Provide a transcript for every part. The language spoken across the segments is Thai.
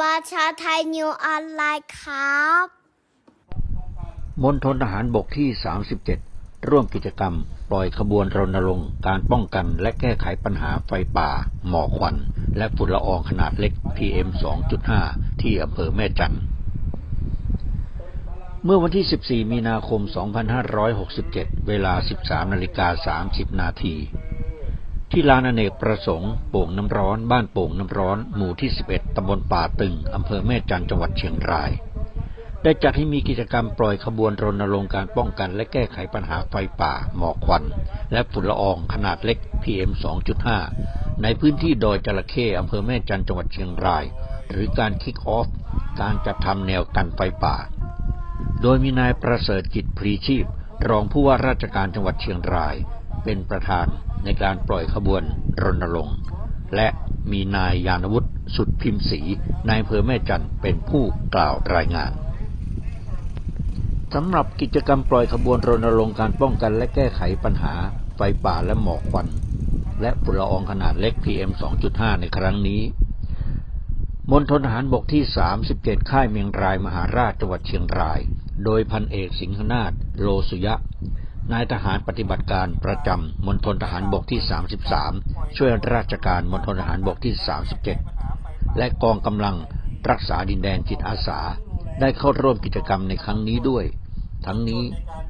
ประชาไทยนิวออนไลน์ครับมณฑลทหารบกที่ 37 ร่วมกิจกรรม ปล่อยขบวนรณรงค์การป้องกันและแก้ไขปัญหาไฟป่า หมอกควัน และฝุ่นละอองขนาดเล็ก PM 2.5 ที่อำเภอแม่จันทร์เมื่อวันที่ 14 มีนาคม 2567 เวลา 13นาฬิกา30 นาที ที่ลานอเนกประสงค์โป่งน้ำร้อน บ้านโป่งน้ำร้อน หมู่ที่ 11 ตำบลป่าตึง อำเภอแม่จันจังหวัดเชียงราย ได้จัดให้มีกิจกรรมปล่อยขบวนรณรงค์การป้องกันและแก้ไขปัญหาไฟป่า หมอกควัน และฝุ่นละอองขนาดเล็ก PM 2.5 ในพื้นที่ดอยจระเข้อำเภอแม่จันจังหวัดเชียงราย หรือการคิกออฟ การจัดทำแนวกันไฟป่า โดยมีนายประเสริฐจิตพรีชีพ รองผู้ว่าราชการจังหวัดเชียงราย เป็นประธานในการปล่อยขบวนรณรงค์ และมีนายยานวุฒิสุดพิมพ์ศรีนายอำเภอแม่จันเป็นผู้กล่าวรายงานสำหรับกิจกรรมปล่อยขบวนรณรงค์การป้องกันและแก้ไขปัญหาไฟป่าและหมอกควัน และฝุ่นละอองขนาดเล็ก PM 2.5 ในครั้งนี้มณฑลทหารบกที่ 37 ค่ายเมียงรายมหาราชจังหวัดเชียงราย โดยพันเอกสิงหนาถโลสุยะ นายทหารปฏิบัติการประจำมณฑลทหารบกที่ 33 ช่วยราชการมณฑลทหารบกที่ 37 และกองกำลังรักษาดินแดนจิตอาสา ได้เข้าร่วมกิจกรรมในครั้งนี้ด้วย ทั้งนี้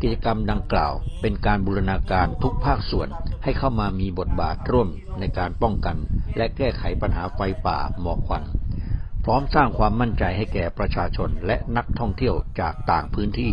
กิจกรรมดังกล่าวเป็นการบูรณาการทุกภาคส่วนให้เข้ามามีบทบาทร่วมในการป้องกัน และแก้ไขปัญหาไฟป่าหมอกควันพร้อมสร้างความมั่นใจให้แก่ประชาชนและนักท่องเที่ยวจากต่างพื้นที่